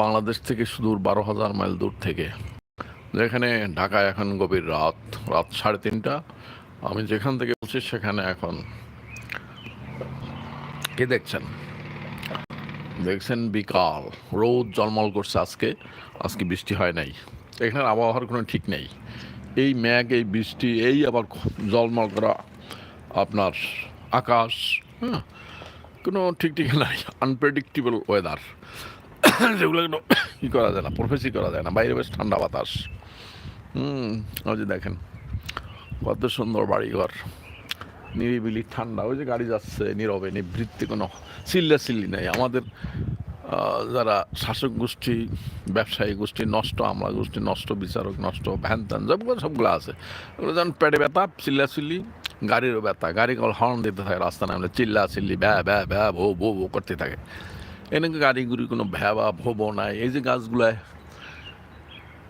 বাংলাদেশ থেকে সুদূর বারো হাজার মাইল দূর থেকে। যেখানে ঢাকায় এখন গভীর রাত রাত সাড়ে তিনটা। আমি যেখান থেকে বলছি সেখানে এখন কে দেখছেন? দেখছেন বিকাল। রোদ জলমল করছে আজকে। আজকে বৃষ্টি হয় নাই। এখানে আবহাওয়ার কোনো ঠিক নেই। এই ম্যাগ এই বৃষ্টি, এই আবার জলমল করা আপনার আকাশ হ্যাঁ কোনো ঠিক ঠিক নাই। আনপ্রেডিক্টেবল ওয়েদার যেগুলো কোনো ই করা যায় না প্রফেসি করা যায় না, বাইরে বেশ ঠান্ডা বাতাস। হুম, ওই যে দেখেন, কত সুন্দর বাড়িঘর। নিরিবিলি ঠান্ডা, ওই যে গাড়ি যাচ্ছে নীরবে নিবৃত্তি কোনো চিল্লা চিল্লি নেই। আমাদের যারা শাসক গোষ্ঠী, ব্যবসায়ী গোষ্ঠী, নষ্ট আমরা গোষ্ঠী, নষ্ট বিচারক, নষ্ট ভ্যান ত্যান, সবগুলো সবগুলো আছে। ওগুলো যেমন পেটে ব্যথা চিল্লা চিল্লি গাড়িরও ব্যথা। গাড়ি কল হর্ন দিতে থাকে, রাস্তা নামলে চিল্লা চিল্লি ব্যা ব্যা ব্যা, ভো ভো ভো করতে থাকে। এনেকে গাড়িগুড়ি কোনো ভ্যা বা ভোবো নাই। এই যে গাছগুলায়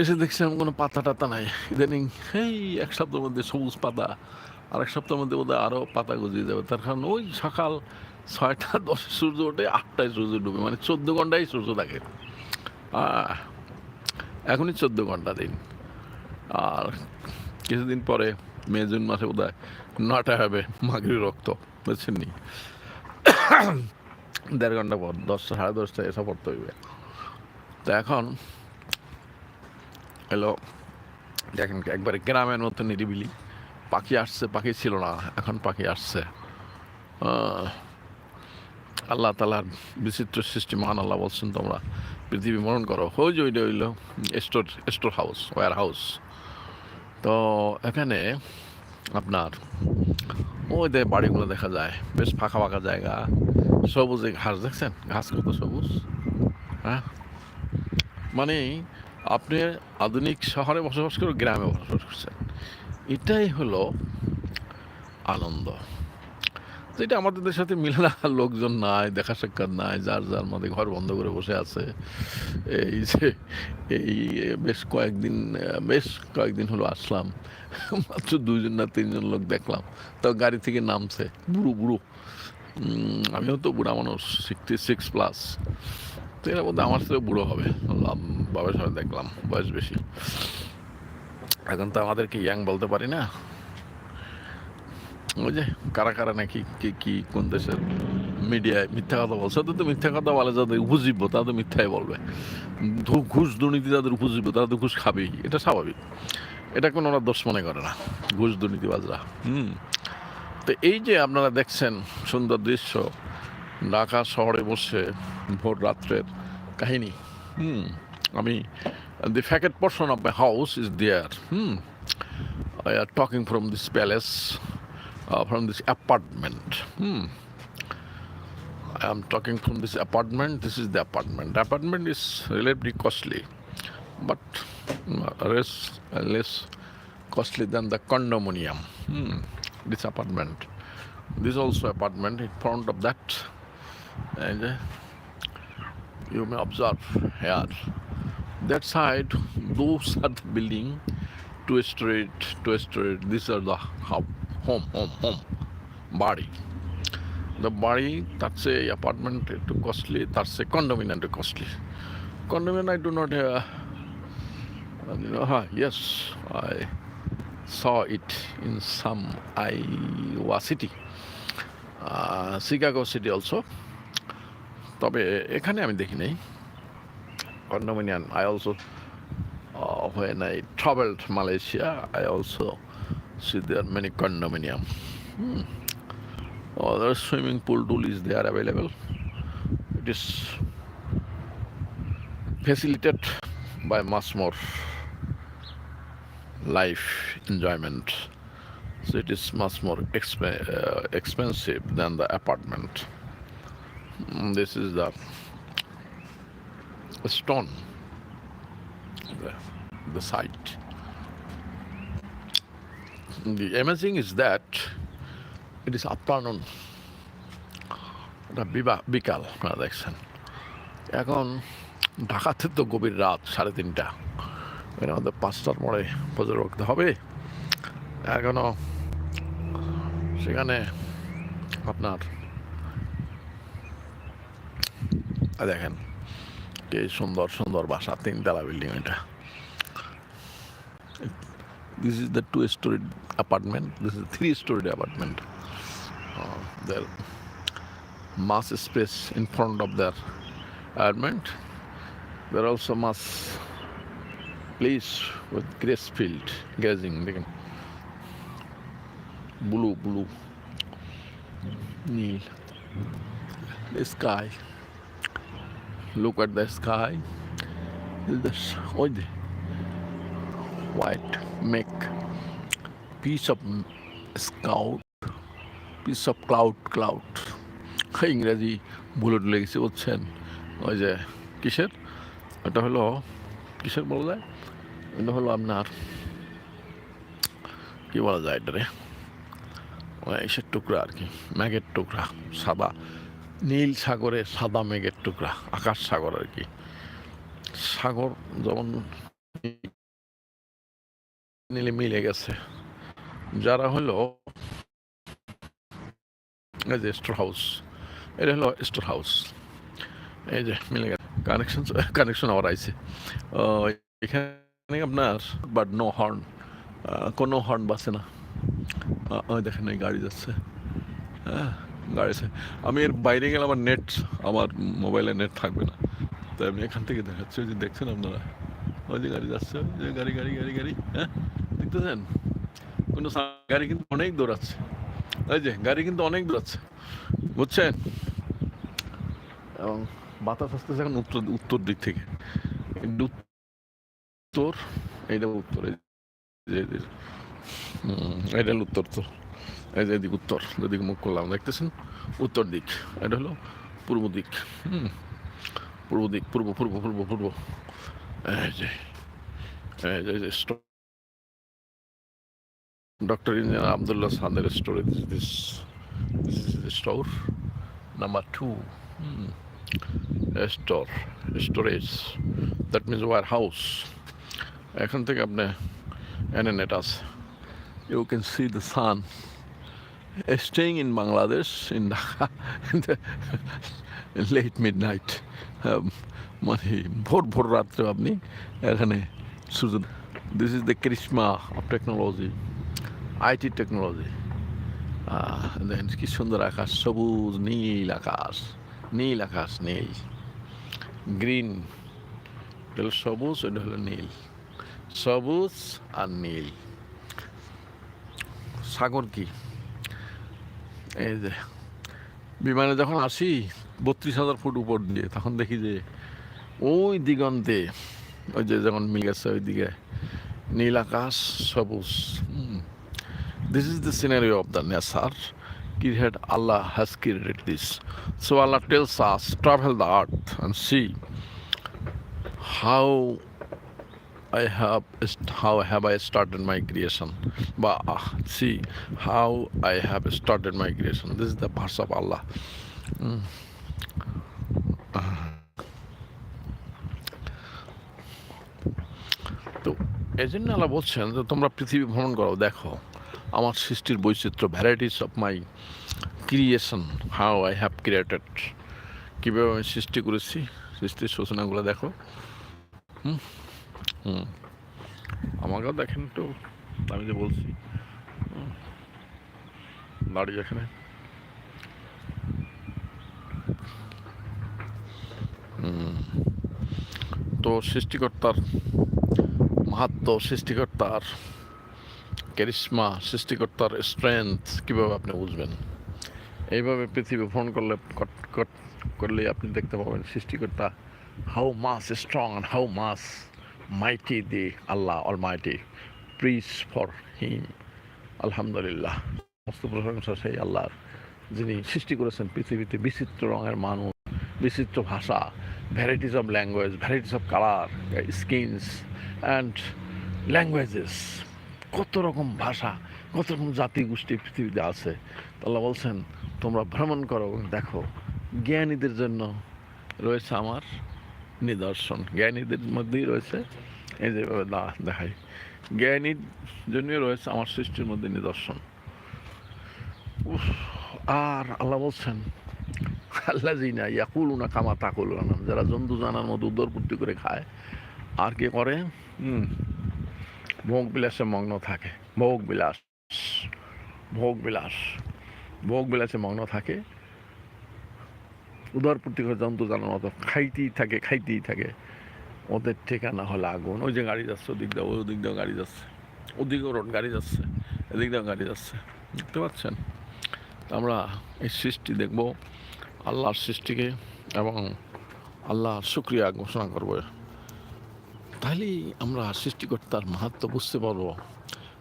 এসে দেখছিলাম কোনো পাতা টাতা নাই। ইদানিং এই এক সপ্তাহের মধ্যে সবুজ পাতা, আর এক সপ্তাহের মধ্যে বোধহয় আরও পাতা গজিয়ে যাবে। তার কারণ ওই সকাল ছয়টা, দশে সূর্য ওঠে, আটটায় সূর্য ডুবে। মানে চোদ্দ ঘন্টাই সূর্য থাকে। এখনই চোদ্দ ঘণ্টা দিন। আর কিছুদিন পরে মে, জুন মাসে বোধ হয় নটা হবে মাগরির রক্ত। বুঝছেন নি দেড় ঘণ্টা পর, দশটা, সাড়ে দশটায় এসব পড়তে হইবে। তো এখন, হ্যালো, দেখেন, একবারে গ্রামের মতো নিরিবিলি। পাখি আসছে, পাখি ছিল না, এখন পাখি আসছে। আল্লাহ তালার বিচিত্র সৃষ্টি মহান আল্লাহ বলছেন তোমরা, পৃথিবী মরণ করো। ওই যে ওইটা হইল, store storehouse, warehouse. তো এখানে আপনার, ওই বাড়িগুলো দেখা যায়, বেশ ফাঁকা ফাঁকা জায়গা। সবুজে ঘাস দেখছেন? ঘাস কত সবুজ? হ্যাঁ? মানে আপনি আধুনিক শহরে বসবাস করে গ্রামে বসবাস করছেন। এটাই হলো আনন্দ। যেটা আমাদের সাথে মিলে না, লোকজন নাই, দেখা সাক্ষাৎ নাই, যার যার মধ্যে ঘর বন্ধ করে বসে আছে। এই যে, এই বেশ কয়েকদিন বেশ কয়েকদিন হলো আসলাম। মাত্র দুজন না তিনজন লোক দেখলাম। তো গাড়ি থেকে নামছে, বুড়ো বুড়ো। আমিও তো বুড়া মানুষ সিক্সটি সিক্স প্লাস তো এরা মধ্যে আমার সাথে বুড়ো হবে। বাবার সাথে দেখলাম, বয়স বেশি। এখন তো আমাদেরকে ইয়াং বলতে পারি না। ওই যে, কারা কারা নাকি কি কি, কোন দেশের মিডিয়ায় মিথ্যা কথা বলছে তো মিথ্যা কথা বলে, যাদের উপজীব্য, তারা তো মিথ্যাই বলবে। ঘুষ দুর্নীতি যাদের উপজীব্য, তারা তো ঘুষ খাবেই, এটা স্বাভাবিক। এটা কোনো ওরা দোষ মনে করে না, ঘুষ দুর্নীতিবাজরা। হুম। তো এই যে আপনারা দেখছেন সুন্দর দৃশ্য, ঢাকা শহরে বসে ভোর রাত্রের কাহিনী, হুম, আমি the facet person of my house is there hmm I are talking from this palace from this apartment hmm I am talking from this apartment this is the apartment apartment is relatively costly but less costly than the condominium hmm This apartment. This also apartment in front of that. And uh, you may observe here. That side, those are the building, two street, two street. These are the home, home, home, body. The body, that's a apartment too costly, that's a condominium too costly. Condominium I do not uh, you know, huh, yes, I saw it in some Iowa city, uh, Chicago city also. তবে এখানে আমি দেখি নাই condominium I also uh, when I traveled Malaysia I also see there are many condominium Hmm. Other swimming pool tool is there available. It is facilitated by much more life enjoyment. So it is much more exp- uh, expensive than the apartment. Mm, This is the stone, the, the site. The amazing is that it is afternoon এটা বিবা বিকাল আপনারা দেখছেন এখন ঢাকাতে তো গভীর রাত সাড়ে তিনটা এখানে আমাদের পাঁচটার পরে ফজর রাখতে হবে। এখনও সেখানে আপনার দেখেন, কে সুন্দর সুন্দর বাসা, তিনতলা বিল্ডিং এটা। This is the two storey apartment this is three storey apartment there mass space in front of their apartment. There mass place with grass field grazing. দেখেন blue blue নীল at the sky the s- ওই যে white make piece of scout piece of cloud cloud ইংরেজি bullet লেগেছে বুঝছেন ওই যে কিসের এটা হলো কিসের বলা যায় এটা হলো আপনার কি বলা যায় এটা রে ইসের টুকরা আর কি মেঘের টুকরা সাদা নীল সাগরে সাদা মেঘের টুকরা আকাশ সাগর আর কি সাগর যেমন নীলে মিলে গেছে যারা হলো এই যে স্টোর হাউস এটা হলো স্টোর হাউস এই যে মিলে গেছে কানেকশন কানেকশন আবার আইছে ও, এখানে আপনার বাট নো হর্ন কোনো হর্ন বাসে না। ওই দেখেন, এই গাড়ি যাচ্ছে। হ্যাঁ গাড়ি আমি এর বাইরে গেলে আমার নেট আমার মোবাইলে নেট থাকবে না। তাই আমি এখান থেকে দেখাচ্ছি, ওই যে দেখছেন আপনারা? ওই যে গাড়ি যাচ্ছে যে গাড়ি গাড়ি গাড়ি গাড়ি হ্যাঁ? দেখতেছেন? কোনো গাড়ি কিন্তু অনেক দৌড়াচ্ছে ওই যে, গাড়ি কিন্তু অনেক দৌড়াচ্ছে বুঝছেন? এবং বাতাস আসতেছে এখন উত্তর উত্তর দিক থেকে। উত্তর এইটা উত্তর এটা উত্তর তো এই যে এদিক উত্তর যেদিকে মুখ করলাম দেখতেছেন উত্তর দিক এটা হলো পূর্ব দিক হুম পূর্ব দিক পূর্ব পূর্ব পূর্ব পূর্ব এই যে এই ডক্টর ইঞ্জিনিয়ার আবদুল্লাহ সাদের স্টোরে this this the store. Number two, hmm, a store, storage. That means warehouse. এখান থেকে আপনি এনে নেট আছে you can see the sun staying in Bangladesh in Dhaka late midnight মানে ভোর ভোর রাত্রে আপনি এখানে সূর্য this is the karishma of technology IT technology দেখেন কি সুন্দর আকাশ, সবুজ, নীল আকাশ নীল আকাশ, নীল। গ্রিন এটা হলো সবুজ, এটা হলো নীল। সবুজ আর নীল। সাগর কি? এই যে, বিমানে যখন আসি, বত্রিশ হাজার ফুট উপর দিয়ে, তখন দেখি যে ওই দিগন্তে, ওই যে যখন মিগেছে ওই দিকে নীল আকাশ, সবুজ। This is the scenery of the nature কি had Allah has created this so Allah tells us travel the earth and see how I have how have I started my creation. Uh, see how I have started my creation. This is the verse of Allah. Mm. তো এই জন্য আল্লাহ বলছেন যে তোমরা পৃথিবী ভ্রমণ করো দেখো আমার সৃষ্টির বৈচিত্র্য varieties of my creation how I have created কীভাবে আমি সৃষ্টি করেছি সৃষ্টির সূচনাগুলো দেখো হুম আমাকেও দেখেন একটু আমি যে বলছি। দাঁড়িয়ে এখানে তো সৃষ্টিকর্তার মাহাত্ম সৃষ্টিকর্তার ক্যারিশমা সৃষ্টিকর্তার স্ট্রেংথ কীভাবে আপনি বুঝবেন? এইভাবে পৃথিবী ভ্রমণ করলে কট- কট- করলে আপনি দেখতে পাবেন সৃষ্টিকর্তা how much strong and how much mighty the Allah almighty praise for him. আলহামদুলিল্লাহ। সমস্ত প্রশংসা সেই আল্লাহর, যিনি সৃষ্টি করেছেন পৃথিবীতে বিচিত্র রঙের মানুষ, বিচিত্র ভাষা varieties of language varieties of colour skins and languages কত রকম ভাষা, কত রকম জাতি গোষ্ঠী পৃথিবীতে আছে। তো আল্লাহ বলছেন, তোমরা ভ্রমণ করো দেখো, জ্ঞানীদের জন্য রয়েছে আমার নিদর্শন। জ্ঞানীদের মধ্যেই রয়েছে। এই যেভাবে দেখাই। জ্ঞানীর জন্যই রয়েছে আমার সৃষ্টির মধ্যে নিদর্শন। আর আল্লাহ বলছেন আল্লাহ জিনা ইয়াকুল না কামা তাকুল নাম যারা জন্তু জানার মতো উদরপূর্তি করে খায় আর কে করে? হুম। ভোগ বিলাসে মগ্ন থাকে। ভোগ বিলাস। ভোগ বিলাস। ভোগ বিলাসে মগ্ন থাকে। উদরপূর্তি করে জন্তু জানার মতো খাইতেই থাকে খাইতেই থাকে। ওদের ঠিকানা হলো আগুন। ওই যে গাড়ি যাচ্ছে, ওদিক দিয়ে ওই দিক দিয়েও গাড়ি যাচ্ছে। ওদিকেও রোড গাড়ি যাচ্ছে, এদিক দিয়েও গাড়ি যাচ্ছে। দেখতে পাচ্ছেন? আমরা এই সৃষ্টি দেখব, আল্লাহর সৃষ্টিকে এবং আল্লাহর শুক্রিয়া ঘোষণা করব। তাহলেই আমরা সৃষ্টিকর্তার মাহাত্ম বুঝতে পারব।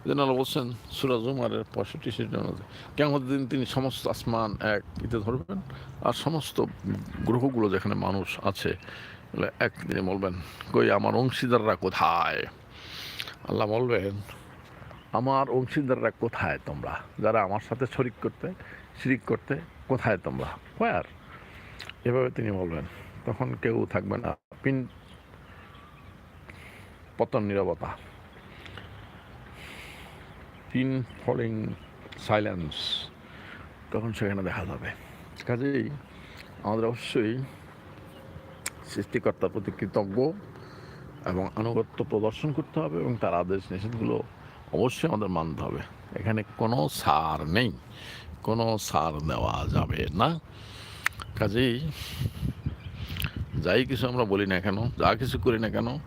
যেন বলছেন সুরাজ উমারের পঁয়ষট্টি সিজন কেমন দিন তিনি সমস্ত আসমান এক ইতে ধরবেন, আর সমস্ত গ্রহগুলো যেখানে মানুষ আছে বলে এক দিনে বলবেন, কই আমার অংশীদাররা কোথায়? আল্লাহ বলবেন, আমার অংশীদাররা কোথায় তোমরা? যারা আমার সাথে শরিক করতে, শিরিক করতে, কোথায় তোমরা? আর এভাবে তিনি বলবেন। তখন কেউ থাকবে না। পিন, পতন, নিরবতা। পিন ফলিং সাইলেন্স তখন সেখানে দেখা যাবে। কাজেই আমাদের অবশ্যই সৃষ্টিকর্তার প্রতি কৃতজ্ঞ এবং আনুগত্য প্রদর্শন করতে হবে এবং তার আদেশ নিষেধগুলো অবশ্যই আমাদের মানতে হবে। এখানে কোনো সার নেই। কোনো সার দেওয়া যাবে না। কাজেই যাই কিছু আমরা বলি না কেন, যা কিছু করি না কেন,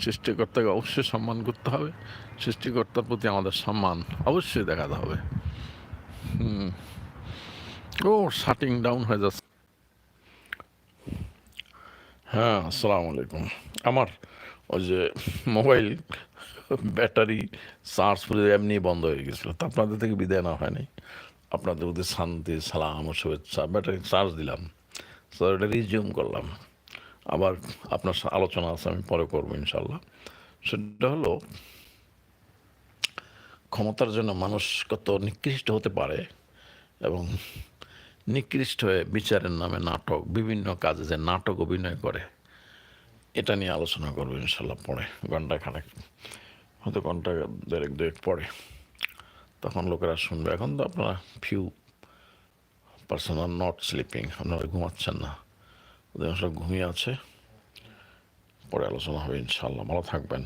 সৃষ্টিকর্তাকে অবশ্যই সম্মান করতে হবে, সৃষ্টিকর্তার প্রতি আমাদের সম্মান অবশ্যই দেখাতে হবে। হুম। ও শাটিং ডাউন হয়ে যাচ্ছে। হ্যাঁ আসসালামু আলাইকুম আমার ওই যে মোবাইল ব্যাটারি চার্জ করে এমনি বন্ধ হয়ে গেছিল। তা আপনাদের থেকে বিদায় না হয়নি। আপনাদের প্রতি শান্তি, সালাম ও শুভেচ্ছা। ব্যাটারি চার্জ দিলাম। তো এটা রিজিউম করলাম। আবার আপনার আলোচনা আছে, আমি পরে করব ইনশাল্লাহ। সেটা হলো, ক্ষমতার জন্য মানুষ কত নিকৃষ্ট হতে পারে এবং নিকৃষ্ট হয়ে বিচারের নামে নাটক, বিভিন্ন কাজে যে নাটক অভিনয় করে, এটা নিয়ে আলোচনা করব ইনশাল্লাহ পরে, ঘণ্টা খানেক, হয়তো ঘণ্টা দেড়েক, দুয়েক পরে। তখন লোকেরা শুনবে। এখন তো আপনারা few person are not sleeping আপনারা ঘুমাচ্ছেন না। ওদের সব ঘুমিয়ে আছে। পরে আলোচনা হবে ইনশাল্লাহ ভালো থাকবেন।